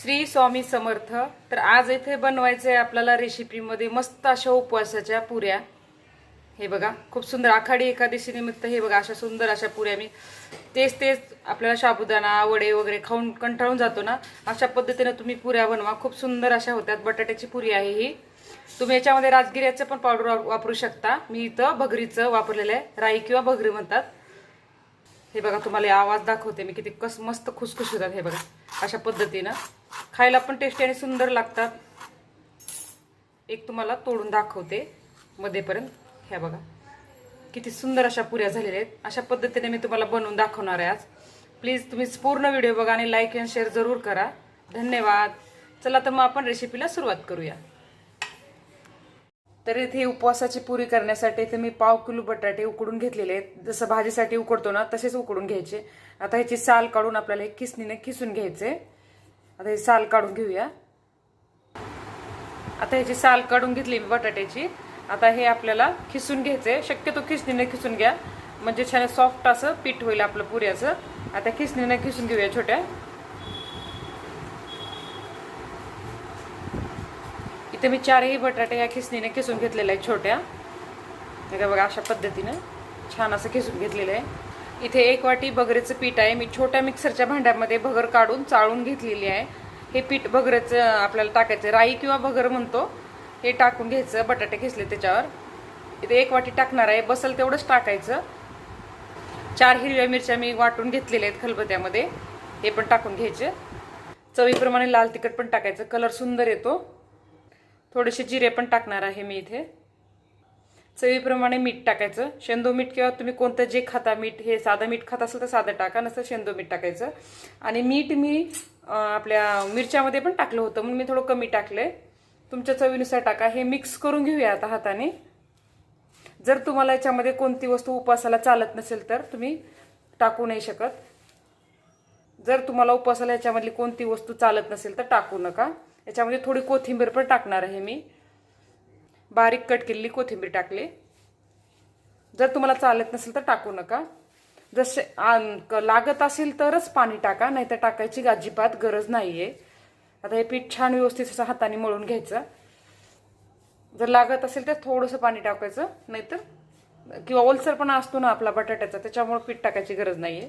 श्री स्वामी समर्थ तर आज इथे बनवायचं आहे आपल्याला रेसिपीमध्ये मस्त अशा उपवासाच्या पुऱ्या. हे बघा खूप सुंदर आखाडी एकादशी निमित्त हे बघा अशा सुंदर अशा पुऱ्या मी तेच तेच आपल्याला साबुदाणा वडे वगैरे खाऊन कंटाळून जातो ना अशा पद्धतीने तुम्ही पुऱ्या बनवा. खूप सुंदर अशा होत्यात बटाट्याची पुरी आहे ही. तुम्ही याच्यामध्ये राजगिऱ्याचं पण पावडर वापरू शकता. मी इथं भगरीचं वापरलेलं आहे राई किंवा भगरी म्हणतात. हे बघा तुम्हाला हे आवाज दाखवते मी किती कस मस्त खुसखुश होतात हे बघा. अशा पद्धतीनं. खायला पण टेस्टी आणि सुंदर लागतात. एक तुम्हाला तोडून दाखवते मध्येपर्यंत. ह्या बघा. किती सुंदर अशा पुऱ्या झालेल्या आहेत. अशा पद्धतीने मी तुम्हाला बनवून दाखवणार आहे आज. प्लीज तुम्ही पूर्ण व्हिडिओ बघा आणि लाईक अँड शेअर जरूर करा. धन्यवाद. चला तर मग आपण रेसिपीला सुरुवात करूया. तर इथे उपवासाची पुरी करण्यासाठी इथे मी पाव किलो बटाटे उकडून घेतलेले आहेत. जसं भाजीसाठी उकडतो ना तसेच उकडून घ्यायचे. आता ह्याची साल काढून आपल्याला हे किसणीने किसून घ्यायचे. आता हे साल काढून घेऊया. आता ह्याची साल काढून घेतली मी बटाट्याची. आता हे आपल्याला खिसून घ्यायचे. शक्यतो खिसणीने खिसून घ्या. म्हणजे छान सॉफ्ट असं पीठ होईल आपलं पुऱ्याचं. आता खिसणीने खिसून घेऊया छोट्या. इथे मी चारही बटाटे या खिसणीने खिसून घेतलेल्या आहेत छोट्या. का बघा अशा पद्धतीनं छान असं खिसून घेतलेलं आहे. इथे एक वाटी बगरेचं पीठ आहे. मी छोट्या मिक्सरच्या भांड्यामध्ये भगर काढून चाळून घेतलेली आहे. हे पीठ भगरेचं आपल्याला टाकायचं राई किंवा भगर म्हणतो हे टाकून घ्यायचं बटाटे खिसले त्याच्यावर. इथे एक वाटी टाकणार आहे. बसल तेवढंच टाकायचं. चार हिरव्या मिरच्या मी वाटून घेतलेल्या आहेत खलबत्यामध्ये. हे पण टाकून घ्यायचे. चवीप्रमाणे लाल तिखट पण टाकायचं. कलर सुंदर येतो. थोडेसे जिरे पण टाकणार आहे मी इथे. चवीप्रमाणे मीठ टाकायचं. शेंदो मीठ किंवा तुम्ही कोणतं जे खाता मीठ हे साधं मीठ खात असेल तर साधं टाका नसतं शेंदो मीठ टाकायचं. आणि मीठ मी आपल्या मिरच्यामध्ये पण टाकलं होतं म्हणून मी थोडं कमी टाकलंय. तुमच्या चवीनुसार टाका. हे मिक्स करून घेऊया आता हाताने. जर तुम्हाला याच्यामध्ये कोणती वस्तू उपवासाला चालत नसेल तर तुम्ही टाकू नाही शकत. जर तुम्हाला उपवासाला याच्यामधली कोणती वस्तू चालत नसेल तर टाकू नका. याच्यामध्ये थोडी कोथिंबीर पण टाकणार आहे मी. बारीक कट केलेली कोथिंबीर टाकली. जर तुम्हाला चालत नसेल तर टाकू नका. जसे क- लागत असेल तरच पाणी टाका नाहीतर टाकायची अजिबात गरज नाही आहे आता हे पीठ छान व्यवस्थित असं हाताने मळून घ्यायचं. जर लागत असेल तर थोडंसं पाणी टाकायचं नाहीतर किंवा ओलसर पण असतो ना आपला बटाट्याचा त्याच्यामुळं पीठ टाकायची गरज नाही आहे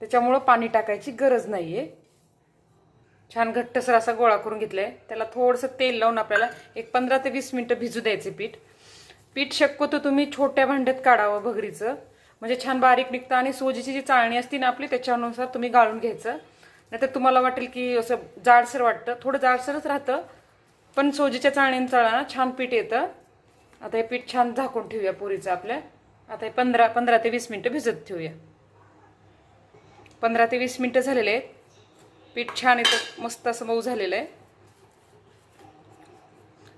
त्याच्यामुळं पाणी टाकायची गरज नाही आहे छान घट्टसर असा गोळा करून घेतलाय. त्याला थोडंसं तेल लावून आपल्याला एक पंधरा ते वीस मिनटं भिजू द्यायचे पीठ. पीठ शक्यतो तुम्ही छोट्या भांड्यात काढावं भगरीचं. म्हणजे छान बारीक निघतं आणि सोजीची जी चाळणी असते ना आपली त्याच्यानुसार तुम्ही गाळून घ्यायचं. नाहीतर तुम्हाला वाटेल की असं जाडसर वाटतं. थोडं जाडसरच राहतं पण सोजीच्या चाळणीने चाळा छान पीठ येतं. आता हे पीठ छान झाकून ठेवूया पुरीचं आपल्या. आता हे पंधरा पंधरा ते वीस मिनटं भिजत ठेवूया. पंधरा ते वीस मिनटं झालेले आहेत. पीठ छान येतं मस्त असं मऊ झालेलं आहे.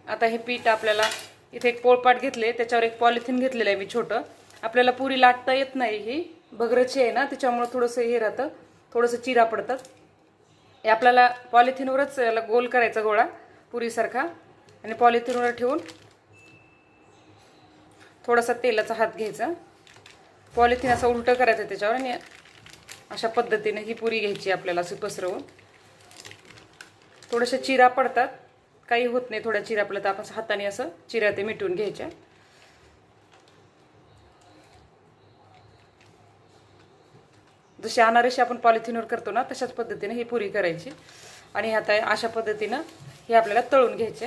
आता हे पीठ आपल्याला इथे एक पोळपाट घेतले त्याच्यावर एक पॉलिथिन घेतलेलं आहे मी छोटं. आपल्याला पुरी लाटता येत नाही ही बगरची आहे ना त्याच्यामुळं थोडंसं हे राहतं थोडंसं चिरा पडतात हे आपल्याला पॉलिथिनवरच याला गोल करायचा गोळा पुरीसारखा. आणि पॉलिथिनवर ठेवून थोडासा तेलाचा हात घ्यायचा. पॉलिथिन असं उलटं करायचं त्याच्यावर आणि अशा पद्धतीने ही पुरी घ्यायची आपल्याला असं पसरवून थोड्याशा चिरा पडतात. काही होत नाही थोड्या चिरा पडल्या तर आपण हाताने असं चिऱ्या ते मिटून घ्यायच्या. जशी अनारशी आपण पॉलिथिनवर करतो ना तशाच पद्धतीने ही पुरी करायची. आणि आता अशा पद्धतीनं हे आपल्याला तळून घ्यायचे.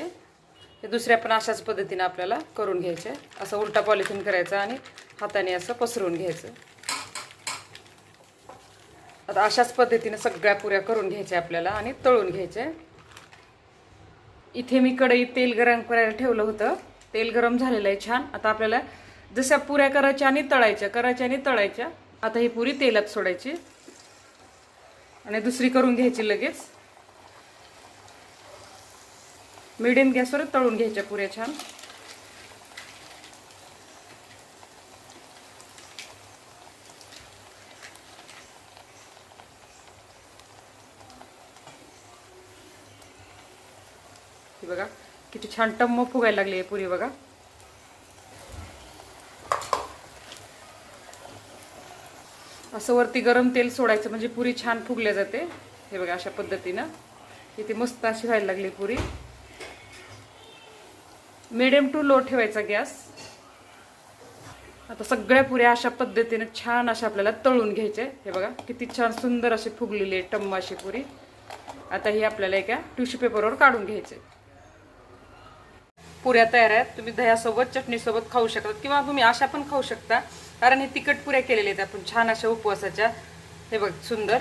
हे दुसऱ्या पण अशाच पद्धतीनं आपल्याला करून घ्यायचे. असं उलटा पॉलिथिन करायचं आणि हाताने असं पसरवून घ्यायचं. आता अशाच पद्धतीने सगळ्या पुऱ्या करून घ्यायच्या आपल्याला आणि तळून घ्यायच्या इथे मी कढई तेल गरम करायला ठेवलं होतं. तेल गरम झालेलं आहे छान. आता आपल्याला जशा पुऱ्या करायच्या आणि तळायच्या करायच्या आणि तळायच्या आता ही पुरी तेलात सोडायची. आणि दुसरी करून घ्यायची लगेच. मिडियम गॅसवर तळून घ्यायच्या पुऱ्या छान. बघा. किती छान टम्म फुगायला लागली आहे पुरी बघा. असं वरती गरम तेल सोडायचं म्हणजे पुरी छान फुगल्या जाते. हे बघा अशा पद्धतीनं. इथे मस्त अशी व्हायला लागली पुरी. मिडियम टू लो ठेवायचा गॅस. आता सगळ्या पुऱ्या अशा पद्धतीने छान अशा आपल्याला तळून घ्यायचे. हे बघा किती छान सुंदर अशी फुगलेली आहे टम्म अशी पुरी. आता ही आपल्याला एका टिश्यू पेपरवर काढून घ्यायचे. पुऱ्या तयार आहेत. तुम्ही दह्यासोबत चटणीसोबत खाऊ शकता किंवा तुम्ही अशा पण खाऊ शकता. कारण हे तिखट पुऱ्या केलेल्या आहेत आपण. छान अशा उपवासाच्या. हे बघ सुंदर.